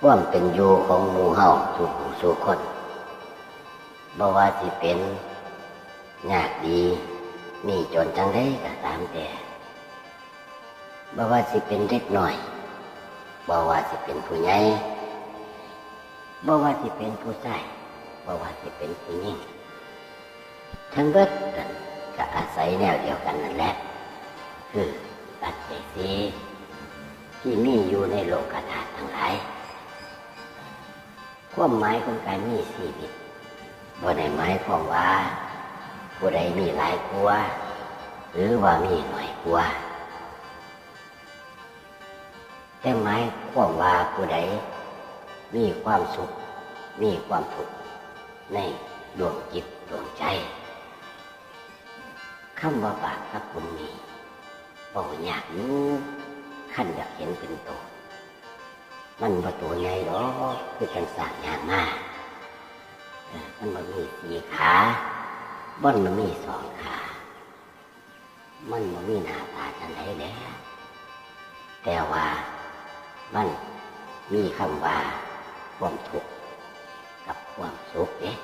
ความเป็นอยู่ของหมู่เฮาสู่ผู้สู่คนบ่ว่าสิเป็นยากดี มีจนจังได้ก็ตามแต่บ่ว่าสิเป็นเด็กหน้อยบ่ว่าสิเป็นผู้ใหญ่บ่ว่าสิเป็นผู้ชายบ่ว่าสิเป็นผู้หญิงทั้งเบิดนั่นก็อาศัยแนวเดียวกันนั่นแหละ คือปัจเจศีที่มีอยู่ในโลกธาตุทั้งหลาย ความหมายของการมีชีวิตบ่ได้หมายความว่าผู้ใดมีหลายกลัวหรือว่ามีหน่อยกลัวแต่หมายความว่าผู้ใดมีความสุข มีความทุกข์ในดวงจิตดวงใจคำว่าบาปกับบุญนี้บอยากอยู่ขั้นอยากเห็นเป็นตัว มันบ่ตัวใหญ่หรอกคือกันสางยางมาเออมันบ่มีสี่ขาบ่นมันมีสองขา มันบ่มีหน้าตาจังไดแล้แต่ว่ามันมีคำว่าความทุกข์กับความสุขเนี่ย